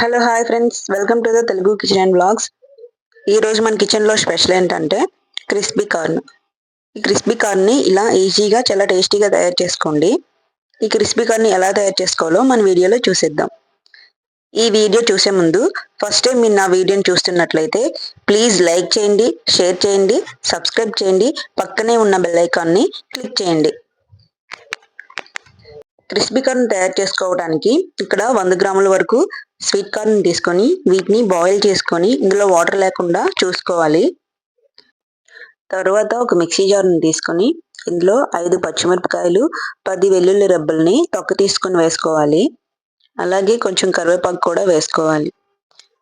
Hello hi friends welcome to the Telugu kitchen and blogs ఈరోజు మన కిచెన్లో special ఏంటంటే క్రిస్పీ కార్న్ ఈ క్రిస్పీ కార్న్ని ఇలా ఈజీగా చాలా టేస్టీగా తయారు చేసుకోండి. ఈ క్రిస్పీ కార్న్ని ఎలా తయారు చేసుకోవాలో మన వీడియోలో చూసేద్దాం. ఈ వీడియో చూసే ముందు ఫస్ట్ టైం మీరు నా వీడియోని చూస్తున్నట్లయితే ప్లీజ్ లైక్ చేయండి షేర్ చేయండి సబ్స్క్రైబ్ చేయండి. పక్కనే ఉన్న బెల్ ఐకాన్ని క్లిక్ చేయండి. క్రిస్పీ కార్న్ తయారు చేసుకోవడానికి ఇక్కడ వంద గ్రాముల వరకు స్వీట్ కార్న్ తీసుకొని వీటిని బాయిల్ చేసుకొని ఇందులో వాటర్ లేకుండా చూసుకోవాలి. తర్వాత ఒక మిక్సీ జార్ని తీసుకొని ఇందులో ఐదు పచ్చిమిరపకాయలు పది వెల్లుల్లి రెబ్బల్ని తొక్క తీసుకొని వేసుకోవాలి. అలాగే కొంచెం కరివేపాకు కూడా వేసుకోవాలి.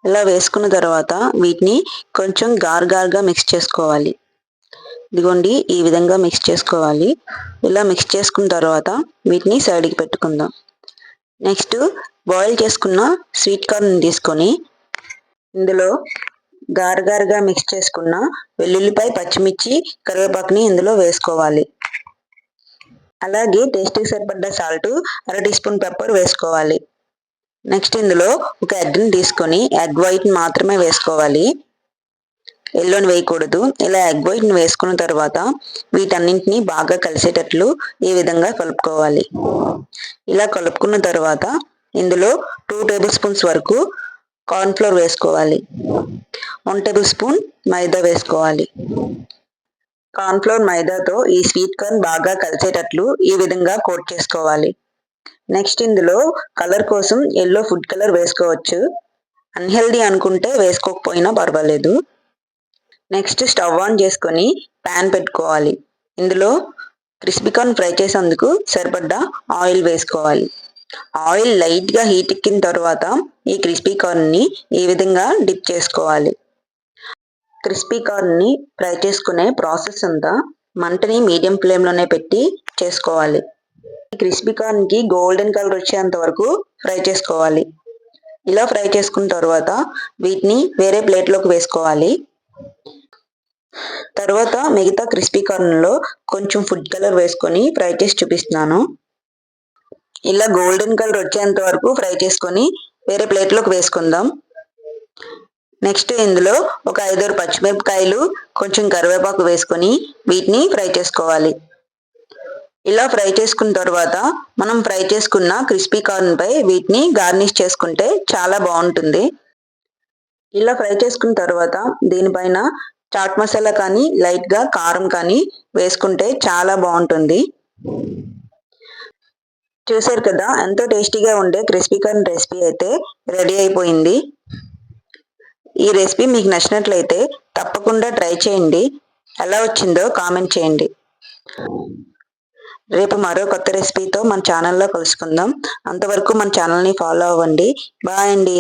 ఇలా వేసుకున్న తర్వాత వీటిని కొంచెం గార్గార్గా మిక్స్ చేసుకోవాలి. ఇదిగోండి ఈ విధంగా మిక్స్ చేసుకోవాలి. ఇలా మిక్స్ చేసుకున్న తర్వాత వీటిని సైడ్కి పెట్టుకుందాం. నెక్స్ట్ బాయిల్ చేసుకున్న స్వీట్ కార్న్ తీసుకొని ఇందులో గారగారగా మిక్స్ చేసుకున్న వెల్లుల్లిపాయ పచ్చిమిర్చి కరివేపాకుని ఇందులో వేసుకోవాలి. అలాగే టేస్ట్కి సరిపడ్డ సాల్ట్ అర టీ స్పూన్ పెప్పర్ వేసుకోవాలి. నెక్స్ట్ ఇందులో ఒక ఎగ్ని తీసుకొని ఎగ్ వైట్ మాత్రమే వేసుకోవాలి. ఎల్లోని వేయకూడదు. ఇలా ఎగ్ వైట్ని వేసుకున్న తర్వాత వీటన్నింటినీ బాగా కలిసేటట్లు ఈ విధంగా కలుపుకోవాలి. ఇలా కలుపుకున్న తర్వాత ఇందులో టూ టేబుల్ స్పూన్స్ వరకు కార్న్ఫ్లోర్ వేసుకోవాలి. వన్ టేబుల్ స్పూన్ మైదా వేసుకోవాలి. కార్న్ఫ్లోర్ మైదాతో ఈ స్వీట్ కార్న్ బాగా కలిసేటట్లు ఈ విధంగా కోట్ చేసుకోవాలి. నెక్స్ట్ ఇందులో కలర్ కోసం ఎల్లో ఫుడ్ కలర్ వేసుకోవచ్చు. అన్హెల్దీ అనుకుంటే వేసుకోకపోయినా పర్వాలేదు. నెక్స్ట్ స్టవ్ ఆన్ చేసుకొని ప్యాన్ పెట్టుకోవాలి. ఇందులో క్రిస్పీ కార్న్ ఫ్రై చేసేందుకు సరిపడ్డ ఆయిల్ వేసుకోవాలి. ఆయిల్ లైట్గా హీట్ ఎక్కిన తర్వాత ఈ క్రిస్పీ కార్న్ని ఈ విధంగా డిప్ చేసుకోవాలి. క్రిస్పీ కార్న్ని ఫ్రై చేసుకునే ప్రాసెస్ అంతా మంటని మీడియం ఫ్లేమ్లోనే పెట్టి చేసుకోవాలి. ఈ క్రిస్పీ కార్న్కి గోల్డెన్ కలర్ వచ్చేంత వరకు ఫ్రై చేసుకోవాలి. ఇలా ఫ్రై చేసుకున్న తర్వాత వీటిని వేరే ప్లేట్లోకి వేసుకోవాలి. తర్వాత మిగతా క్రిస్పీ కార్న్లో కొంచెం ఫుడ్ కలర్ వేసుకొని ఫ్రై చేసి చూపిస్తున్నాను. ఇలా గోల్డెన్ కలర్ వచ్చేంత వరకు ఫ్రై చేసుకొని వేరే ప్లేట్లోకి వేసుకుందాం. నెక్స్ట్ ఇందులో ఒక ఐదారు పచ్చిమిరపకాయలు కొంచెం కరివేపాకు వేసుకొని వీటిని ఫ్రై చేసుకోవాలి. ఇలా ఫ్రై చేసుకున్న తర్వాత మనం ఫ్రై చేసుకున్న క్రిస్పీ కార్న్పై వీటిని గార్నిష్ చేసుకుంటే చాలా బాగుంటుంది. ఇలా ఫ్రై చేసుకున్న తర్వాత దీనిపైన చాట్ మసాలా కానీ లైట్గా కారం కానీ వేసుకుంటే చాలా బాగుంటుంది. చూసారు కదా ఎంతో టేస్టీగా ఉండే క్రిస్పీ కార్న్ రెసిపీ అయితే రెడీ అయిపోయింది. ఈ రెసిపీ మీకు నచ్చినట్లయితే తప్పకుండా ట్రై చేయండి. ఎలా వచ్చిందో కామెంట్ చేయండి. రేపు మరో కొత్త రెసిపీతో మన ఛానల్లో కలుసుకుందాం. అంతవరకు మన ఛానల్ని ఫాలో అవ్వండి. బాయ్ అండి.